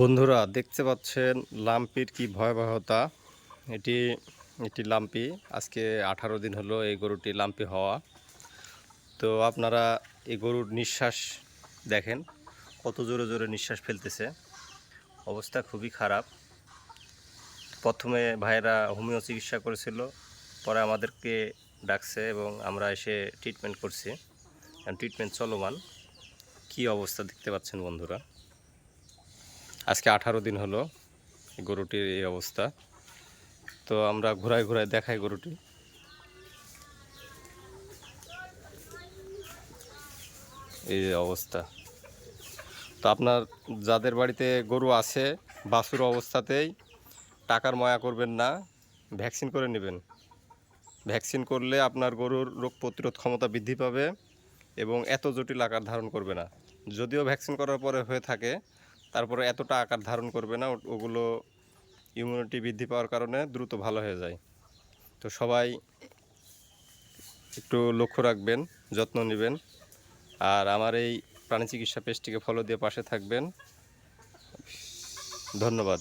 বন্ধুরা, দেখতে পাচ্ছেন লাম্পির কি ভয়াবহতা। এটি এটি লাম্পি, আজকে আঠারো দিন হলো এই গরুটি লাম্পি হওয়া। তো আপনারা এই গরুর নিঃশ্বাস দেখেন, কত জোরে জোরে নিঃশ্বাস ফেলতেছে। অবস্থা খুবই খারাপ। প্রথমে ভাইয়েরা হোমিও চিকিৎসা করেছিল, পরে আমাদেরকে ডাকছে এবং আমরা এসে ট্রিটমেন্ট করছি। ট্রিটমেন্ট চলমান। কি অবস্থা দেখতে পাচ্ছেন বন্ধুরা? আজকে আঠারো দিন হলো গরুটির এই অবস্থা। তো আমরা ঘোরায় ঘোরায় দেখাই গরুটি। এই অবস্থা। তো আপনার যাদের বাড়িতে গরু আছে, বাছুর অবস্থাতেই টাকার ময়া করবেন না, ভ্যাকসিন করে নেবেন। ভ্যাকসিন করলে আপনার গরুর রোগ প্রতিরোধ ক্ষমতা বৃদ্ধি পাবে এবং এত জটিল আকার ধারণ করবে না। যদিও ভ্যাকসিন করার পরে হয়ে থাকে তারপরে এতটা আকার ধারণ করবে না ওগুলো ইমিউনিটি বৃদ্ধি পাওয়ার কারণে দ্রুত ভালো হয়ে যায়। তো সবাই একটু লক্ষ্য রাখবেন, যত্ন নেবেন। আর আমার এই প্রাণী চিকিৎসা পেজটিকে ফলো দিয়ে পাশে থাকবেন। ধন্যবাদ।